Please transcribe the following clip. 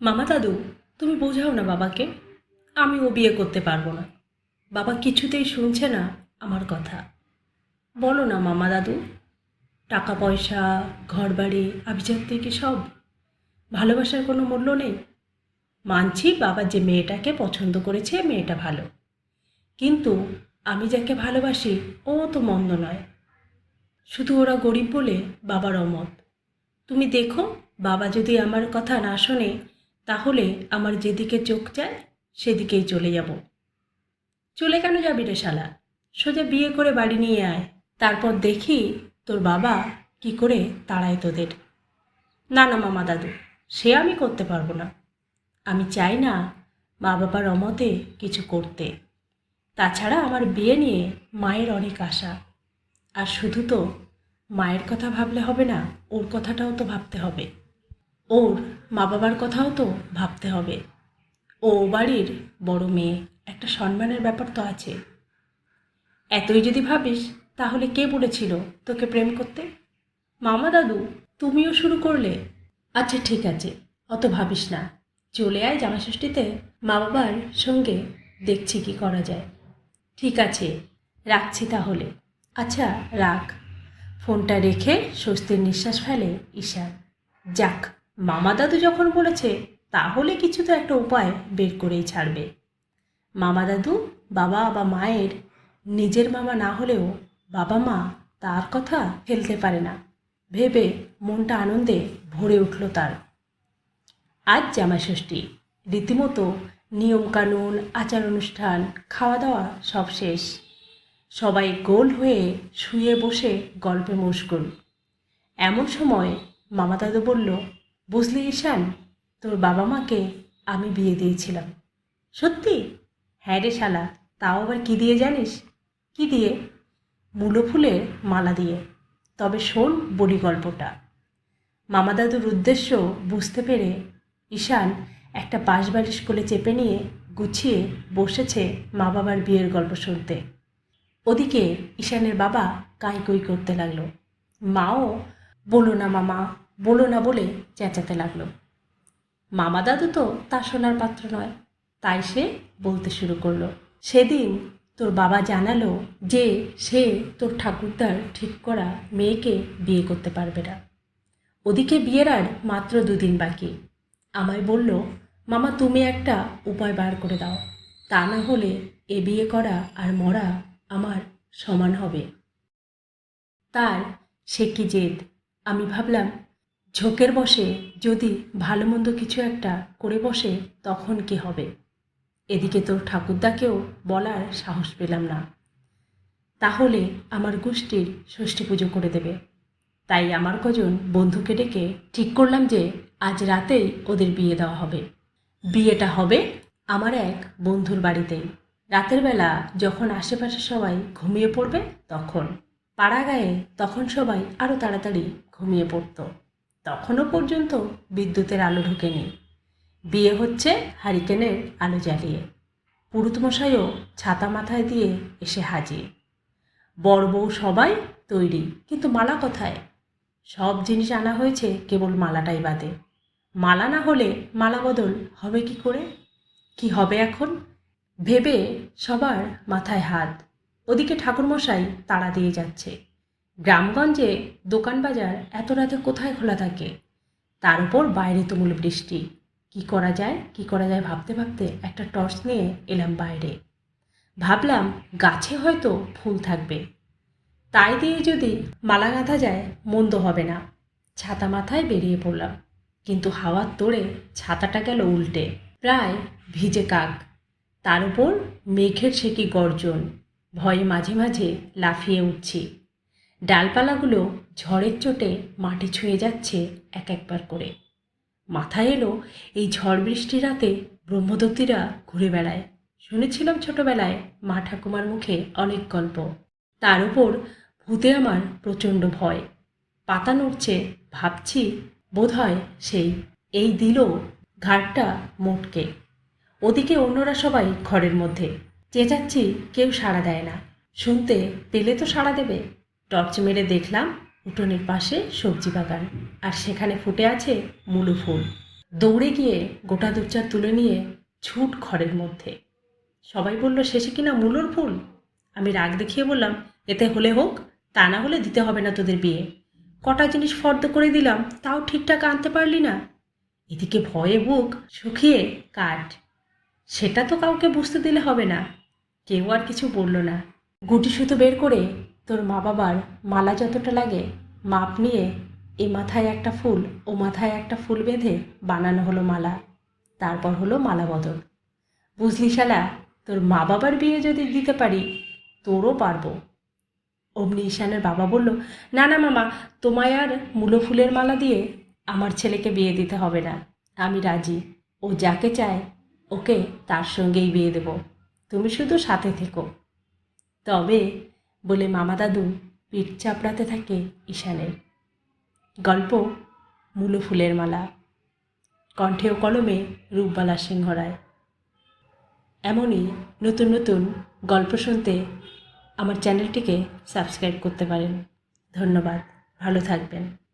মামা দাদু, তুমি বোঝাও না বাবাকে। আমি ও বিয়ে করতে পারব না। বাবা কিছুতেই শুনছে না আমার কথা। বলো না মামা দাদু, টাকা পয়সা ঘর বাড়ি আভিজাত থেকে সব ভালোবাসার কোনো মূল্য নেই? মানছি বাবা যে মেয়েটাকে পছন্দ করেছে, মেয়েটা ভালো। কিন্তু আমি যাকে ভালোবাসি, ও তো মন্দ নয়। শুধু ওরা গরিব বলে বাবার অমত। তুমি দেখো, বাবা যদি আমার কথা না শোনে তাহলে আমার যেদিকে চোখ যায়, সেদিকেই চলে যাব। চলে কেন যাবি রে শালা? সোজা বিয়ে করে বাড়ি নিয়ে আয়। তারপর দেখি তোর বাবা কি করে তাড়ায় তোদের। না না, মামা দাদু, সে আমি করতে পারব না। আমি চাই না মা বাবার অমতে কিছু করতে। তাছাড়া আমার বিয়ে নিয়ে মায়ের অনেক আশা। আর শুধু তো মায়ের কথা ভাবলে হবে না, ওর কথাটাও তো ভাবতে হবে। ওর মা বাবার কথাও তো ভাবতে হবে। ও বাড়ির বড় মেয়ে, একটা সম্মানের ব্যাপার তো আছে। এতই যদি ভাবিস, তাহলে কে বলেছিল তোকে প্রেম করতে? মামা দাদু, তুমিও শুরু করলে। আচ্ছা ঠিক আছে, অত ভাবিস না। চলে আয় জামাষষ্ঠীতে, মা বাবার সঙ্গে দেখছি কি করা যায়। ঠিক আছে, রাখছি তাহলে। আচ্ছা রাখ। ফোনটা রেখে স্বস্তির নিঃশ্বাস ফেলে ঈশান যাক। মামা দাদু যখন বলেছে, তাহলে কিছু তো একটা উপায় বের করেই ছাড়বে। মামা দাদু বাবা বা মায়ের নিজের মামা না হলেও বাবা মা তার কথা ফেলতে পারে না। ভেবে মনটা আনন্দে ভরে উঠল তার। আজ জামাষষ্ঠী রীতিমতো নিয়মকানুন আচার অনুষ্ঠান খাওয়া দাওয়া সব শেষ। সবাই গোল হয়ে শুয়ে বসে গল্পে মশগুল। এমন সময় মামা দাদু বলল বুঝলি ঈশান, তোর বাবা মাকে আমি বিয়ে দিয়েছিলাম। সত্যি? হ্যাঁ রে শালা, তাও আবার কী দিয়ে জানিস? কি দিয়ে? মূলো ফুলের মালা দিয়ে। তবে শোন বলি গল্পটা। মামা দাদুর উদ্দেশ্য বুঝতে পেরে ঈশান একটা বাঁশবালিশ কোলে চেপে নিয়ে গুছিয়ে বসেছে মা বাবার বিয়ের গল্প শুনতে। ওদিকে ঈশানের বাবা কাই কই করতে লাগল। মাও বলো না মামা বলো না বলে চেঁচাতে লাগল। মামা দাদু তো তা শোনার পাত্র নয়, তাই সে বলতে শুরু করল, সেদিন তোর বাবা জানালো যে সে তোর ঠাকুরদার ঠিক করা মেয়েকে বিয়ে করতে পারবে না। ওদিকে বিয়ের আর মাত্র দুদিন বাকি। আমায় বলল, মামা, তুমি একটা উপায় বার করে দাও। তা না হলে এ বিয়ে করা আর মরা আমার সমান হবে। তার সে কি জেদ? আমি ভাবলাম ঝোঁকের বসে যদি ভালো মন্দ কিছু একটা করে বসে, তখন কি হবে? এদিকে তোর ঠাকুরদাকেও বলার সাহস পেলাম না। তাহলে আমার গোষ্ঠীর ষষ্ঠী পুজো করে দেবে। তাই আমার কজন বন্ধুকে ডেকে ঠিক করলাম যে আজ রাতেই ওদের বিয়ে দেওয়া হবে। বিয়েটা হবে আমার এক বন্ধুর বাড়িতেই রাতের বেলা যখন আশেপাশে সবাই ঘুমিয়ে পড়বে, তখন। পাড়া গায়ে তখন সবাই আরও তাড়াতাড়ি ঘুমিয়ে পড়তো। তখনও পর্যন্ত বিদ্যুতের আলো ঢোকেনি। বিয়ে হচ্ছে হারিকেনের আলো জ্বালিয়ে। পুরুতমশাইও ছাতা মাথায় দিয়ে এসে হাজির। বড় বউ সবাই তৈরি, কিন্তু মালা কোথায়? সব জিনিস আনা হয়েছে কেবল মালাটাই বাদে। মালা না হলে মালা বদল হবে কি করে? কি হবে এখন? ভেবে সবার মাথায় হাত। ওদিকে ঠাকুরমশাই তাড়া দিয়ে যাচ্ছে। গ্রামগঞ্জে দোকান বাজার এত রাতে কোথায় খোলা থাকে? তার উপর বাইরে তুমুল বৃষ্টি। কি করা যায়, কি করা যায় ভাবতে ভাবতে একটা টর্চ নিয়ে এলাম বাইরে। ভাবলাম গাছে হয়তো ফুল থাকবে। তাই দিয়ে যদি মালা গাঁথা যায়, মন্দ হবে না। ছাতা মাথায় বেরিয়ে পড়লাম। কিন্তু হাওয়ার তোড়ে ছাতাটা গেল উল্টে। প্রায় ভিজে কাক। তার উপর মেঘের সে কি গর্জন। ভয়ে মাঝে মাঝে লাফিয়ে উঠছি। ডালপালাগুলো ঝড়ের চোটে মাটি ছুঁয়ে যাচ্ছে এক একবার করে। মাথায় এলো এই ঝড় বৃষ্টি রাতে ব্রহ্মদত্তীরা ঘুরে বেড়ায়। শুনেছিলাম ছোটবেলায় মা ঠাকুমার মুখে অনেক গল্প। তার উপর ভূতে আমার প্রচণ্ড ভয়। পাতা নড়ছে, ভাবছি, বোধহয় সেই, এই দিল ঘাটটা মোটকে। ওদিকে অন্যরা সবাই ঘরের মধ্যে। চেঁচাচ্ছি, কেউ সাড়া দেয় না। শুনতে পেলে তো সাড়া দেবে। টর্চ মেরে দেখলাম উঠোনের পাশে সবজি বাগান। আর সেখানে ফুটে আছে মুলু ফুল। দৌড়ে গিয়ে গোটা দুচার তুলে নিয়ে ছুট ঘরের মধ্যে। সবাই বলল, শেষে কিনা মূলর ফুল? আমি রাগ দেখিয়ে বললাম, এতে হলে হোক, তা না হলে দিতে হবে না তোদের বিয়ে। কটা জিনিস ফর্দ করে দিলাম, তাও ঠিকঠাক আনতে পারলি না। এদিকে ভয়ে বুক শুকিয়ে কাঠ। সেটা তো কাউকে বুঝতে দিলে হবে না। কেউ আর কিছু বলল না। গুটি সুতো বের করে তোর মা বাবার মালা যতটা লাগে মাপ নিয়ে এ মাথায় একটা ফুল, ও মাথায় একটা ফুল বেঁধে বানানো হলো মালা। তারপর হলো মালা বদল। বুঝলি শালা, তোর মা বাবার বিয়ে যদি দিতে পারি, তোরও পারব। অমনি ঈশানের বাবা বলল, না না, মামা, তোমায় আর মূলো ফুলের মালা দিয়ে আমার ছেলেকে বিয়ে দিতে হবে না। আমি রাজি। ও যাকে চায়, ওকে তার সঙ্গেই বিয়ে দেব। তুমি শুধু সাথে থেকো। তবে বলে মামা দাদু পিঠ চাপড়াতে থাকে ঈশানের। গল্প, মূলো ফুলের মালা। কণ্ঠে ও কলমে রূপবালা সিংহ রায় এমনই নতুন নতুন গল্প শুনতে আমার চ্যানেলটিকে সাবস্ক্রাইব করতে পারেন। ধন্যবাদ, ভালো থাকবেন।